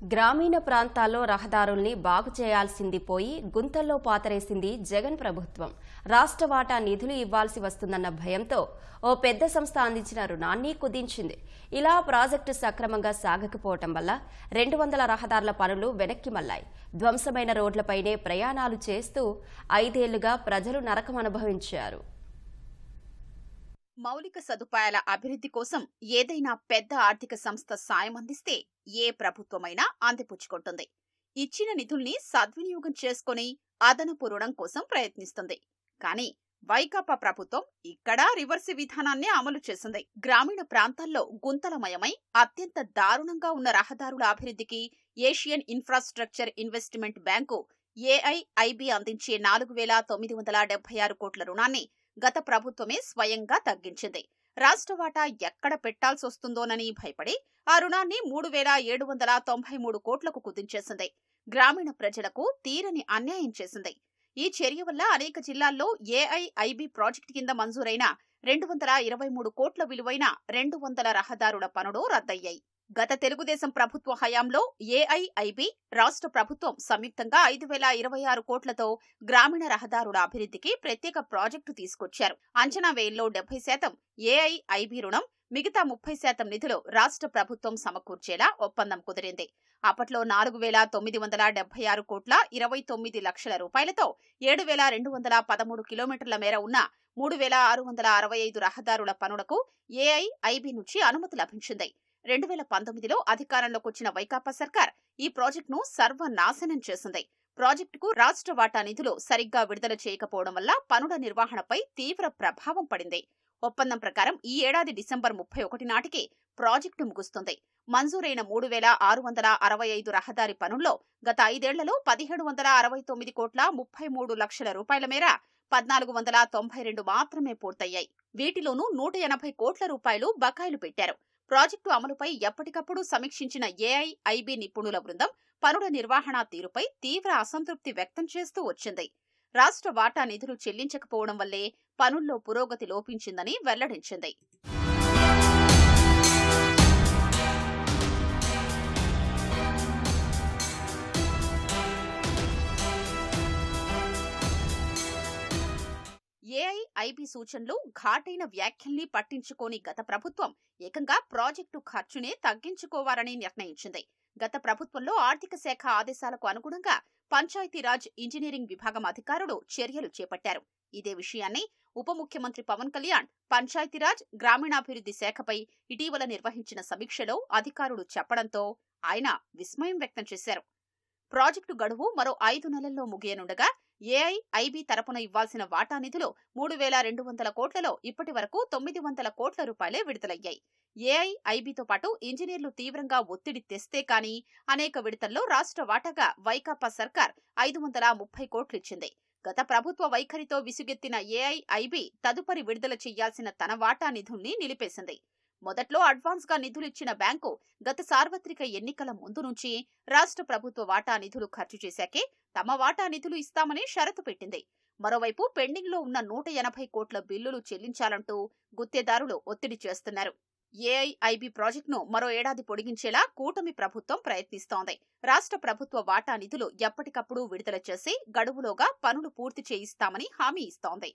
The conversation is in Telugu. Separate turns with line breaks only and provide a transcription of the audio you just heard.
గ్రామీణ ప్రాంతాల్లో రహదారుల్ని బాగు చేయాల్సింది పోయి గుంతల్లో పాతరేసింది జగన్ ప్రభుత్వం. రాష్ట్ర వాటా నిధులు ఇవ్వాల్సి వస్తుందన్న భయంతో ఓ పెద్ద సంస్థ అందించిన రుణాన్ని కుదించింది. ఇలా ప్రాజెక్టు సక్రమంగా సాగకపోవటం వల్ల రెండు వందల రహదారుల పనులు వెనక్కి మళ్ళాయి ధ్వంసమైన రోడ్లపైనే ప్రయాణాలు చేస్తూ ఐదేళ్ళుగా ప్రజలు నరకం అనుభవించారు.
మౌలిక సదుపాయాల అభివృద్ధి కోసం ఏదైనా పెద్ద ఆర్థిక సంస్థ సాయం అందిస్తే ఏ ప్రభుత్వమైనా అందిపుచ్చుకుంటుంది. ఇచ్చిన నిధుల్ని సద్వినియోగం చేసుకుని అదనపు రుణం కోసం ప్రయత్నిస్తుంది. కానీ వైకాపా ప్రభుత్వం ఇక్కడా రివర్స్ విధానాన్ని అమలు చేసింది. గ్రామీణ ప్రాంతాల్లో గుంతలమయమై అత్యంత దారుణంగా ఉన్న రహదారుల అభివృద్ధికి Asian infrastructure investment bank AIIB అందించే నాలుగు వేల తొమ్మిది వందల డెబ్బై ఆరు కోట్ల రుణాన్ని గత ప్రభుత్వమే స్వయంగా తగ్గించింది. రాష్ట్ర వాటా ఎక్కడ పెట్టాల్సొస్తుందోనని భయపడి ఆ రుణాన్ని మూడు వేల ఏడు వందల తొంభై మూడు కోట్లకు కుదించేసింది. గ్రామీణ ప్రజలకు తీరని అన్యాయం చేసింది. ఈ చర్య వల్ల అనేక జిల్లాల్లో ఏఐఐబి ప్రాజెక్టు కింద మంజూరైన రెండు వందల ఇరవై మూడు కోట్ల విలువైన రెండు వందల రహదారుల పనులు రద్దయ్యాయి. గత తెలుగుదేశం ప్రభుత్వ హయాంలో ఏఐఐబి రాష్ట్ర ప్రభుత్వం సంయుక్తంగా ఐదు వేల ఇరవై ఆరు కోట్లతో గ్రామీణ రహదారుల అభివృద్ధికి ప్రత్యేక ప్రాజెక్టు తీసుకొచ్చారు. అంచనా వ్యయంలో డెబ్బై శాతం ఏఐఐబి రుణం మిగతా ముప్పై శాతం నిధులు రాష్ట్ర ప్రభుత్వం సమకూర్చేలా ఒప్పందం కుదిరింది. అప్పట్లో నాలుగు వేల తొమ్మిది వందల డెబ్బై ఆరు కోట్ల ఇరవై తొమ్మిది లక్షల రూపాయలతో ఏడు వేల రెండు వందల పదమూడు కిలోమీటర్ల మేర ఉన్న మూడు వేల ఆరు వందల అరవై ఐదు రహదారుల పనులకు ఏఐఐబి నుంచి అనుమతి లభించింది. రెండు వేల పంతొమ్మిదిలో అధికారంలోకి వచ్చిన వైకాపా సర్కార్ ఈ ప్రాజెక్టును సర్వనాశనం చేసింది. ప్రాజెక్టుకు రాష్ట్ర వాటా నిధులు సరిగ్గా విడుదల చేయకపోవడం వల్ల పనుల నిర్వహణపై తీవ్ర ప్రభావం పడింది. ఒప్పందం ప్రకారం ఈ ఏడాది డిసెంబర్ ముప్పై ఒకటి నాటికి ప్రాజెక్టు ముగుస్తుంది. మంజూరైన మూడు వేల ఆరు వందల అరవై ఐదు రహదారి పనుల్లో గత ఐదేళ్ళలో పదిహేడు వందల అరవై తొమ్మిది కోట్ల ముప్పై మూడు లక్షల రూపాయల మేర పద్నాలుగు వందల తొంభై రెండు మాత్రమే పూర్తయ్యాయి. వీటిలోనూ నూట ఎనభై కోట్ల రూపాయలు బకాయిలు పెట్టారు. ప్రాజెక్టు అమలుపై ఎప్పటికప్పుడు సమీక్షించిన ఏఐఐబి నిపుణుల బృందం పనుల నిర్వహణ తీరుపై తీవ్ర అసంతృప్తి వ్యక్తం చేస్తూ వచ్చింది. రాష్ట్ర వాటా నిధులు చెల్లించకపోవడం వల్లే పనుల్లో పురోగతి లోపించిందని వెల్లడించింది. ఐబీ సూచనలు ఘాటైన వ్యాఖ్యల్ని పట్టించుకోని గత ప్రభుత్వం ఏకంగా ప్రాజెక్టు ఖర్చునే తగ్గించుకోవాలని నిర్ణయించింది. గత ప్రభుత్వంలో ఆర్థిక శాఖ ఆదేశాలకు అనుగుణంగా పంచాయతీరాజ్ ఇంజనీరింగ్ విభాగం అధికారులు చర్యలు చేపట్టారు. ఇదే విషయాన్ని ఉప ముఖ్యమంత్రి పవన్ కళ్యాణ్ పంచాయతీరాజ్ గ్రామీణాభివృద్ధి శాఖపై ఇటీవల నిర్వహించిన సమీక్షలో అధికారులు చెప్పడంతో ఆయన విస్మయం వ్యక్తం చేశారు. ప్రాజెక్టు గడువు మరో ఐదు నెలల్లో ముగియనుండగా ఏఐఐబి తరపున ఇవ్వాల్సిన వాటా నిధులు మూడు వేల రెండు వందల కోట్లలో ఇప్పటి వరకు తొమ్మిది వందల కోట్ల రూపాయలే విడుదలయ్యాయి. ఏఐఐబితో పాటు ఇంజనీర్లు తీవ్రంగా ఒత్తిడి తెస్తే కానీ అనేక విడతల్లో రాష్ట్ర వాటాగా వైకాపా సర్కార్ ఐదు వందల ముప్పై కోట్లిచ్చింది. గత ప్రభుత్వ వైఖరితో విసుగెత్తిన ఏఐఐబి తదుపరి విడుదల చేయాల్సిన తన వాటా నిధుల్ని నిలిపేసింది. మొదట్లో అడ్వాన్స్గా నిధులిచ్చిన బ్యాంకు గత సార్వత్రిక ఎన్నికల ముందు నుంచి రాష్ట్ర ప్రభుత్వ వాటా నిధులు ఖర్చు చేశాకే తమ వాటా నిధులు ఇస్తామని షరతు పెట్టింది. మరోవైపు పెండింగ్లో ఉన్న నూట ఎనభై కోట్ల బిల్లులు చెల్లించాలంటూ గుత్తేదారులు ఒత్తిడి చేస్తున్నారు. ఏఐఐబి ప్రాజెక్టును మరో ఏడాది పొడిగించేలా కూటమి ప్రభుత్వం ప్రయత్నిస్తోంది. రాష్ట్ర ప్రభుత్వ వాటా నిధులు ఎప్పటికప్పుడు విడుదల చేసి గడువులోగా పనులు పూర్తి చేయిస్తామని హామీ ఇస్తోంది.